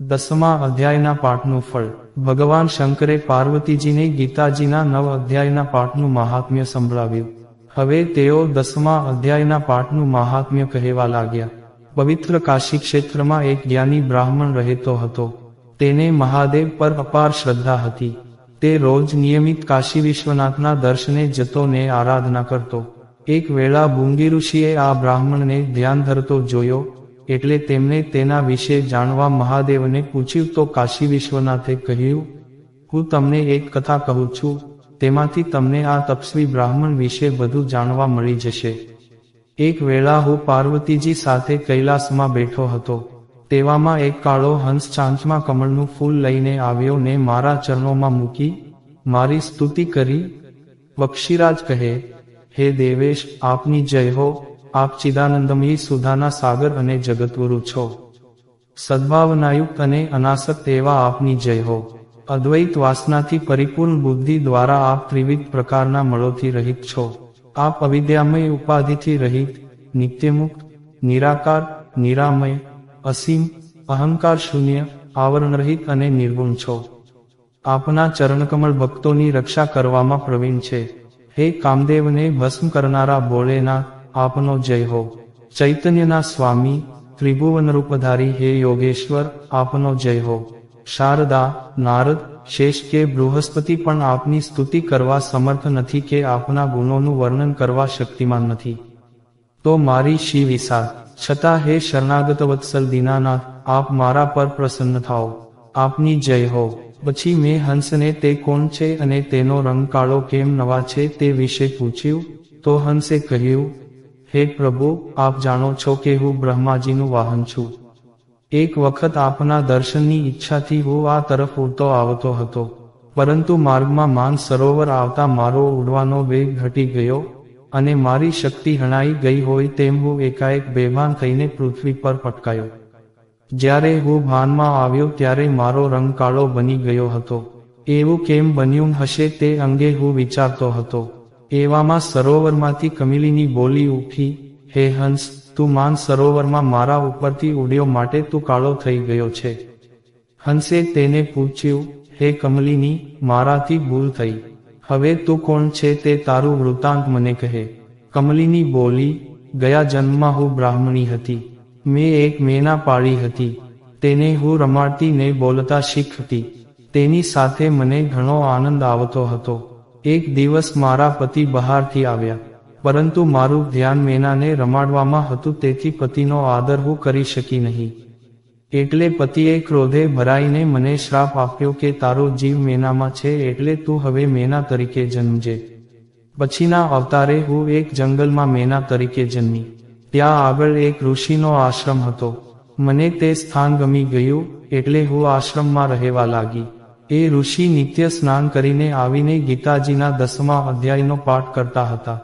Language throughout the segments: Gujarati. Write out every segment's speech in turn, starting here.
દસમા અધ્યાયના પાઠનું ફળ. ભગવાન શંકરે પાર્વતીજીને ગીતાજીના નવ અધ્યાયના પાઠનું મહાત્મ્ય સંભળાવ્યું. હવે તેઓ દસમા અધ્યાયના પાઠનું મહાત્મ્ય કહેવા લાગ્યા. પવિત્ર કાશી ક્ષેત્રમાં એક જ્ઞાની બ્રાહ્મણ રહેતો હતો. તેને મહાદેવ પર અપાર શ્રદ્ધા હતી. તે રોજ નિયમિત કાશી વિશ્વનાથના દર્શને જતો ને આરાધના કરતો. એક વેળા ભૂંગી ઋષિએ આ બ્રાહ્મણને ધ્યાન ધરતો જોયો. એટલે તેમણે તેના વિશે જાણવા મહાદેવને પૂછ્યું, તો કાશી વિશ્વનાથે કહ્યું, હું તમને એક કથા કહું છું, તેમાંથી તમને આ તપસ્વી બ્રાહ્મણ વિશે બધું જાણવા મળી જશે. એક વેળા હું પાર્વતીજી સાથે કૈલાસમાં બેઠો હતો. તેવામાં એક કાળો હંસ ચાંચમાં કમળનું ફૂલ લઈને આવ્યો ને મારા ચરણોમાં મૂકી, મારી સ્તુતિ કરી. પક્ષીરાજ કહે, હે દેવેશ, આપની જય હો આપ ચિદાનંદમયી સુધાના સાગર અને જગતગુરુ છો. સદ્ભાવનાયુક્ત અને અનાસક્ત એવા આપની જય હો. અદ્વૈત વાસનાથી પરિપૂર્ણ બુદ્ધિ દ્વારા આપ ત્રિવિધ પ્રકારના મળોથી રહિત છો. આપ અવિદ્યામય ઉપાધિથી રહિત, નિત્યમુક્ત, નિરાકાર, નિરામય, અસીમ, અહંકાર શૂન્ય, આવરણરહિત અને નિર્ગુણ છો. આપના ચરણકમળ ભક્તોની રક્ષા કરવામાં પ્રવીણ છે. હે કામદેવને ભસ્મ કરનારા ભોળેનાથ આપનો જય હો. ચૈતન્યના સ્વામી ત્રિભુવન રૂપધારી હે યોગેશ્વર, આપનો જય હો. શારદા, નારદ, શેષ કે બૃહસ્પતિ પણ આપની સ્તુતિ કરવા સમર્થ નથી કે આપના ગુણોનું વર્ણન કરવા શક્તિમાન નથી. તો મારી શિવ વિશાળ છતાં હે શરણાગત વત્સલ દીનાનાથ, આપ મારા પર પ્રસન્ન થાઓ. આપની જય હો. પછી મેં હંસને તે કોણ છે અને તેનો રંગ કાળો કેમ નવા છે તે વિશે પૂછ્યું. તો હંસે કહ્યું હે પ્રભુ, આપ જાણો છો કે હું બ્રહ્માજીનું વાહન છું. એક વખત આપના દર્શનની ઈચ્છાથી હું આ તરફ ઉડતો આવતો હતો. પરંતુ માર્ગમાં માન સરોવર આવતા મારો ઉડવાનો વેગ ઘટી ગયો અને મારી શક્તિ હણાઈ ગઈ હોય તેમ હું એકાએક બેભાન થઈને પૃથ્વી પર પટકાયો. જ્યારે હું ભાનમાં આવ્યો ત્યારે મારો રંગ કાળો બની ગયો હતો. એવું કેમ બન્યું હશે તે અંગે હું વિચારતો હતો. એવામાં સરોવરમાંથી કમિલીની બોલી ઉઠી, હે હંસ, તું માન સરોવરમાં મારા ઉપરથી ઉડ્યો માટે તું કાળો થઈ ગયો છે. હંસે તેને પૂછ્યું, હે કમલિની, મારાથી ભૂલ થઈ. હવે તું કોણ છે તે તારું વૃતાંત મને કહે. કમલિની બોલી, ગયા જન્મમાં હું બ્રાહ્મણી હતી. મેં એક મેના પાળી હતી. તેને હું રમાડતી ને બોલતા શીખતી તેની સાથે મને ઘણો આનંદ આવતો હતો. એક દિવસ મારા પતિ બહારથી આવ્યા. પરંતુ મારું ધ્યાન મેનાને રમાડવામાં હતું તેથી પતિનો આદર હું કરી શકી નહીં. એટલે પતિએ ક્રોધે ભરાઈને મને શ્રાપ આપ્યો કે તારો જીવ મેનામાં છે એટલે તું હવે મેના તરીકે જન્મજે. પછીના અવતારે હું એક જંગલમાં મેના તરીકે જન્મી. ત્યાં આગળ એક ઋષિનો આશ્રમ હતો. મને તે સ્થાન ગમી ગયું, એટલે હું આશ્રમમાં રહેવા લાગી. એ ઋષિ નિત્ય સ્નાન કરીને આવીને ગીતાજીના દસમા અધ્યાયનો પાઠ કરતા હતા.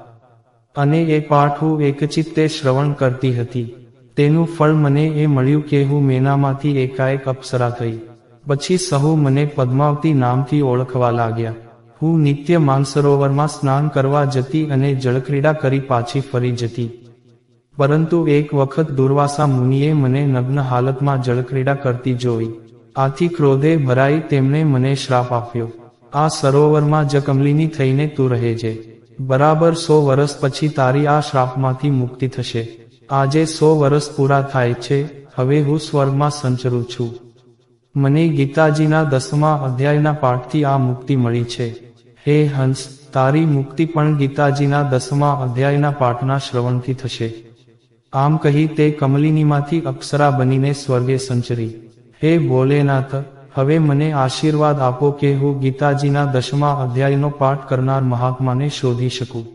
અને એ પાઠ હું એકચિત્તે શ્રવણ કરતી હતી. તેનું ફળ મને એ મળ્યું કે હું મેનામાંથી એકાએક અપ્સરા થઈ. પછી સહુ મને પદ્માવતી નામથી ઓળખવા લાગ્યા. હું નિત્ય માનસરોવરમાં સ્નાન કરવા જતી અને જળક્રીડા કરી પાછી ફરી જતી. પરંતુ એક વખત દુર્વાસા મુનિએ મને નગ્ન હાલતમાં જળક્રીડા કરતી જોઈ. આથી ક્રોધે ભરાઈ તેમણે મને શ્રાપ આપ્યો. આ સરોવરમાં જ કમલીની થઈને તું રહે છે. બરાબર સો વર્ષ પછી તારી આ શ્રાપમાંથી મુક્તિ થશે. આજે સો વર્ષ પૂરા થાય છે, હવે હું સ્વર્ગમાં સંચરું છું. મને ગીતાજીના દસમા અધ્યાયના પાઠથી આ મુક્તિ મળી છે. હે હંસ, તારી મુક્તિ પણ ગીતાજીના દસમા અધ્યાયના પાઠના શ્રવણથી થશે. આમ કહી તે કમલિનીમાંથી અપ્સરા બનીને સ્વર્ગે સંચરી. હે ભોલેનાથ, હવે મને આશીર્વાદ આપો કે હું ગીતાજીના દસમા અધ્યાયનો પાઠ કરનાર મહાત્માને શોધી શકું.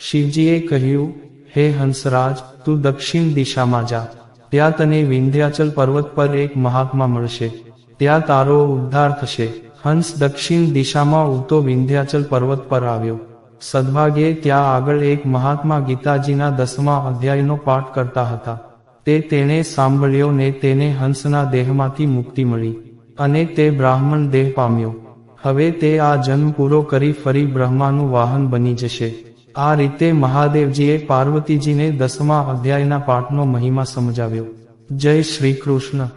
શિવજીએ કહ્યું, હે હંસરાજ, તું દક્ષિણ દિશામાં જા. ત્યાં તને વિંધ્યાચલ પર્વત પર એક મહાત્મા મળશે. ત્યાં તારો ઉદ્ધાર થશે. હંસ દક્ષિણ દિશામાં ઉતો વિંધ્યાચલ પર્વત પર આવ્યો. સદભાગ્યે ત્યાં આગળ એક મહાત્મા ગીતાજીના દસમા અધ્યાયનો પાઠ કરતા હતા. તે તેણે સાંભળ્યો ને તેને હંસના દેહમાંથી મુક્તિ મળી. અને તે બ્રાહ્મણ દેહ પામ્યો. હવે તે આ જન્મ પૂરો કરી ફરી બ્રહ્માનું વાહન બની જશે. આ રીતે મહાદેવજીએ પાર્વતીજીને દસમા અધ્યાયના પાઠનો મહિમા સમજાવ્યો. જય શ્રી કૃષ્ણ.